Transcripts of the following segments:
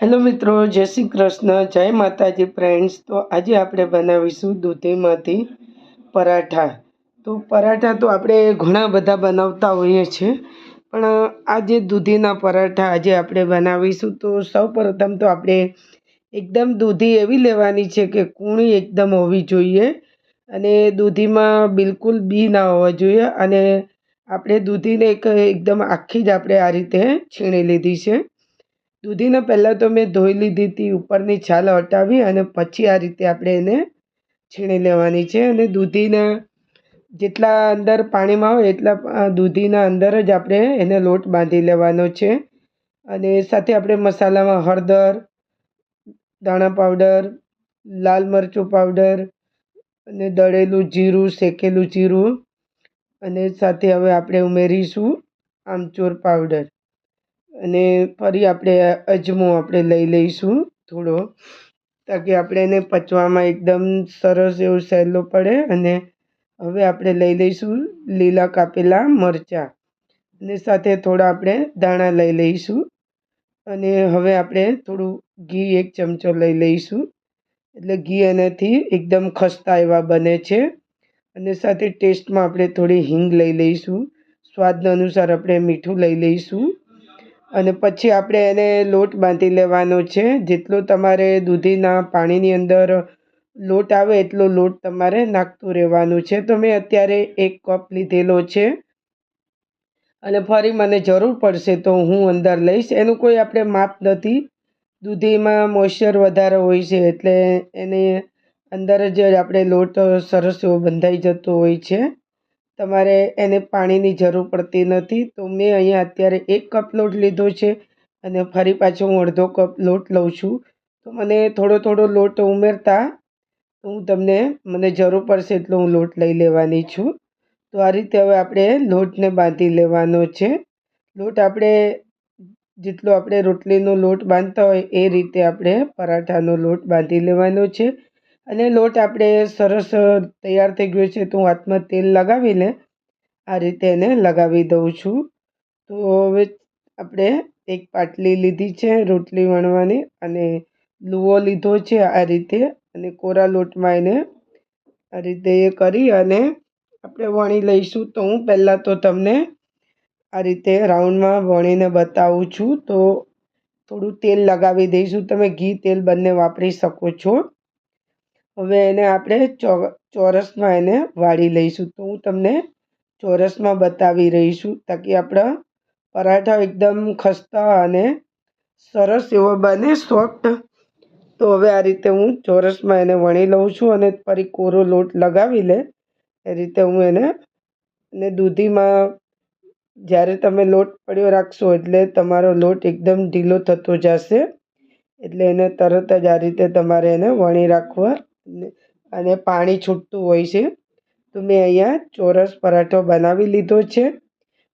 Hello મિત્રો, જય શ્રી કૃષ્ણ, જય માતાજી ફ્રેન્ડ્સ તો આજે આપણે બનાવીશું દૂધીમાંથી પરાઠા. તો પરાઠા તો આપણે ઘણા બધા બનાવતા હોઈએ છીએ, પણ આજે દૂધીના પરાઠા આજે આપણે બનાવીશું, તો સૌપ્રથમ તો આપણે એકદમ દૂધી એવી લેવાની છે કે કૂણી એકદમ હોવી જોઈએ અને દૂધીમાં બિલકુલ બી ના હોવા જોઈએ અને આપણે દૂધીને એક એકદમ આખી જ આપણે આ રીતે છીણી લીધી છે. દૂધીને પહેલાં તો મેં ધોઈ લીધી હતી ઉપરની છાલ હટાવી અને પછી આ રીતે આપણે એને છીણી લેવાની છે અને દૂધીના જેટલા અંદર પાણીમાં હોય એટલા દૂધીના અંદર જ આપણે એને લોટ બાંધી લેવાનો છે. અને સાથે આપણે મસાલામાં હળદર દાણા પાવડર, લાલ મરચું પાવડર અને દળેલું જીરું, શેકેલું જીરું અને સાથે હવે આપણે ઉમેરીશું આમચૂર પાવડર. અને ફરી આપણે અજમો આપણે લઈ લઈશું થોડો, તાકી આપણે એને પચવામાં એકદમ સરસ એવું સહેલો પડે. અને હવે આપણે લઈ લઈશું લીલા કાપેલા મરચાં. અને સાથે થોડા આપણે દાણા લઈ લઈશું. અને હવે આપણે થોડું ઘી એક ચમચો લઈ લઈશું. એટલે ઘી એનાથી એકદમ ખસ્તા એવા બને છે. અને સાથે ટેસ્ટમાં આપણે થોડી હિંગ લઈ લઈશું. સ્વાદ અનુસાર આપણે મીઠું લઈ લઈશું. અને પછી આપણે એને લોટ બાંધી લેવાનો છે. જેટલો તમારે દૂધીના પાણીની અંદર લોટ આવે એટલો લોટ તમારે નાખતું રહેવાનું છે. તો મેં અત્યારે એક કપ લીધેલો છે. અને ફરી મને જરૂર પડશે તો હું અંદર લઈશ. એનું કોઈ આપણે માપ નથી. દૂધીમાં મોઇશ્ચર વધારે હોય છે એટલે એને અંદર જ આપણે લોટ સરસ એવો બંધાઈ જતો હોય છે. તમારે એને પાણીની જરૂર પડતી નથી. તો મેં અહીંયા અત્યારે એક કપ લોટ લીધો છે અને ફરી પાછો હું અડધો કપ લોટ લઉં છું. તો મને થોડો થોડો લોટ ઉમેરતા હું તમને, મને જરૂર પડશે એટલો હું લોટ લઈ લેવાની છું. તો આ રીતે હવે આપણે લોટને બાંધી લેવાનો છે. લોટ આપણે, જેટલો આપણે રોટલીનો લોટ બાંધતા હોય એ રીતે આપણે પરાઠાનો લોટ બાંધી લેવાનો છે. અને લોટ આપણે સરસ તૈયાર થઈ ગયો છે, તો હું હાથમાં તેલ લગાવીને આ રીતે એને લગાવી દઉં છું. તો હવે આપણે એક પાટલી લીધી છે, રોટલી વણવાની, અને લુવો લીધો છે આ રીતે, અને કોરા લોટમાં એને આ રીતે એ કરી અને આપણે વણી લઈશું. તો હું પહેલાં તો તમને આ રીતે રાઉન્ડમાં વણીને બતાવું છું. તો થોડું તેલ લગાવી દઈશું. તમે ઘી તેલ બંને વાપરી શકો છો. હવે એને આપણે ચોરસમાં એને વાળી લઈશું. તો હું તમને ચોરસમાં બતાવી રહી છું, તાકી આપણા પરાઠા એકદમ ખસ્તા અને સરસ એવો બને સોફ્ટ. તો હવે આ રીતે હું ચોરસમાં એને વણી લઉં છું અને ફરી કોરો લોટ લગાવી લે. એ રીતે હું એને, અને દૂધીમાં જ્યારે તમે લોટ પડ્યો રાખશો એટલે તમારો લોટ એકદમ ઢીલો થતો જશે. એટલે એને તરત જ આ રીતે તમારે એને વણી રાખવા અને પાણી છૂટતું હોય છે. તો મેં અહીંયા ચોરસ પરાઠો બનાવી લીધો છે.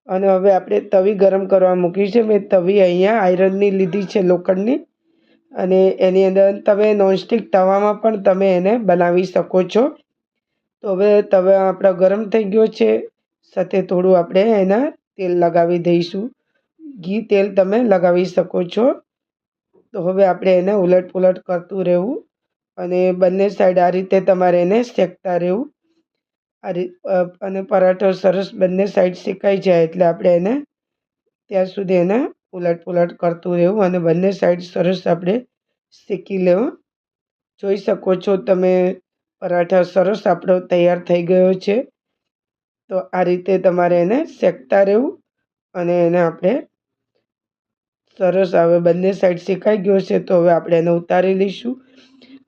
અને હવે આપણે તવી ગરમ કરવા મૂકી છે. મેં તવી અહીંયા આયરનની લીધી છે લોખંડની. અને એની અંદર તમે નોનસ્ટિક તવામાં પણ તમે એને બનાવી શકો છો. તો હવે તવા આપણો ગરમ થઈ ગયો છે. સાથે થોડું આપણે એના તેલ લગાવી દઈશું. ઘી તેલ તમે લગાવી શકો છો. તો હવે આપણે એને ઉલટ પુલટ કરતું રહેવું. અને બંને સાઈડ આ રીતે તમારે એને શેકતા રહેવું. આ અને પરાઠો સરસ બંને સાઈડ શેકાઈ જાય એટલે આપણે એને ત્યાં સુધી એને ઉલટ પુલટ કરતું રહેવું અને બંને સાઈડ સરસ આપણે શેકી લેવું. જોઈ શકો છો તમે પરાઠા સરસ આપણો તૈયાર થઈ ગયો છે. તો આ રીતે તમારે એને શેકતા રહેવું અને એને આપણે સરસ હવે બંને સાઈડ શેકાઈ ગયો છે તો હવે આપણે એને ઉતારી લઈશું.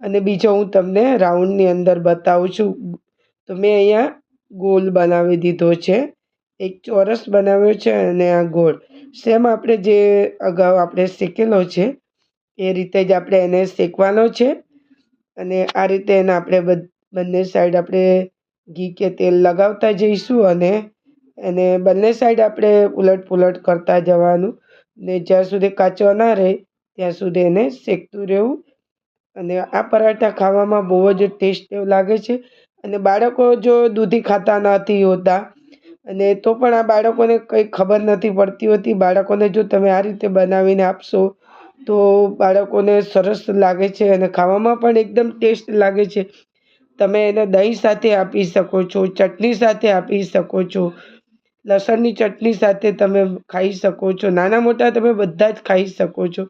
અને બીજો હું તમને રાઉન્ડની અંદર બતાવું છું. તો મેં અહીંયા ગોલ બનાવી દીધો છે. એક ચોરસ બનાવ્યો છે અને આ ગોળ. સેમ આપણે જે અગાઉ આપણે શેકેલો છે, એ રીતે જ આપણે એને શેકવાનો છે. અને આ રીતે એને આપણે બંને સાઈડ આપણે ઘી કે તેલ લગાવતા જઈશું અને એને બંને સાઈડ આપણે ઉલટ પુલટ કરતા જવાનું. ને જ્યાં સુધી કાચો ના રહે, ત્યાં સુધી એને શેકતું રહેવું. અને આ પરાઠા ખાવામાં બહુ જ ટેસ્ટ લાગે છે. અને બાળકો જો દૂધી ખાતા નથી હોતા, અને તો પણ આ બાળકોને કંઈ ખબર નથી પડતી હોતી. બાળકોને જો તમે આ રીતે બનાવીને આપશો, તો બાળકોને સરસ લાગે છે અને ખાવામાં પણ એકદમ ટેસ્ટ લાગે છે. તમે એને દહીં સાથે આપી શકો છો, ચટણી સાથે આપી શકો છો, લસણની ચટણી સાથે તમે ખાઈ શકો છો. નાના મોટા તમે બધા જ ખાઈ શકો છો.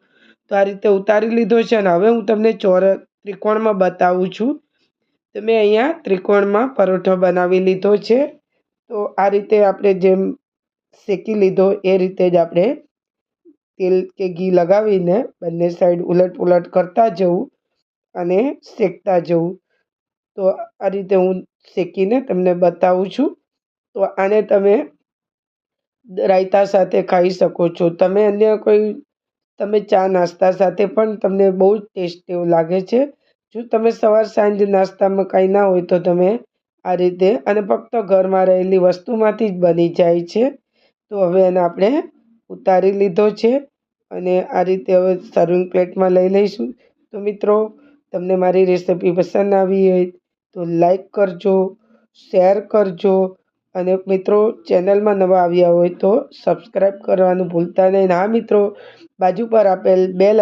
તો આ રીતે ઉતારી લીધો છે અને હવે હું તમને ચોર ત્રિકોણમાં બતાવું છું. તો મેં અહીંયા ત્રિકોણમાં પરોઠો બનાવી લીધો છે. તો આ રીતે આપણે જેમ શેકી લીધો એ રીતે જ આપણે તેલ કે ઘી લગાવીને બંને સાઈડ ઉલટ પુલટ કરતા જવું અને શેકતા જવું. તો આ રીતે હું શેકીને તમને બતાવું છું. તો આને તમે રાયતા સાથે ખાઈ શકો છો. તમે અન્ય કોઈ તમે ચા નાસ્તા સાથે પણ તમને બહુ જ ટેસ્ટ એવું લાગે છે. જો તમે સવાર સાંજ નાસ્તામાં કાંઈ ના હોય તો તમે આ રીતે અને ફક્ત ઘરમાં રહેલી વસ્તુમાંથી જ બની જાય છે. તો હવે એને આપણે ઉતારી લીધો છે અને આ રીતે હવે સર્વિંગ પ્લેટમાં લઈ લઈશું. તો મિત્રો, તમને મારી રેસિપી પસંદ આવી હોય તો લાઈક કરજો શેર કરજો અને મિત્રો, ચેનલમાં નવા આવ્યા હોય તો સબસ્ક્રાઈબ કરવાનું ભૂલતા નહીં. હા મિત્રો, બાજુ પર આપેલ બેલ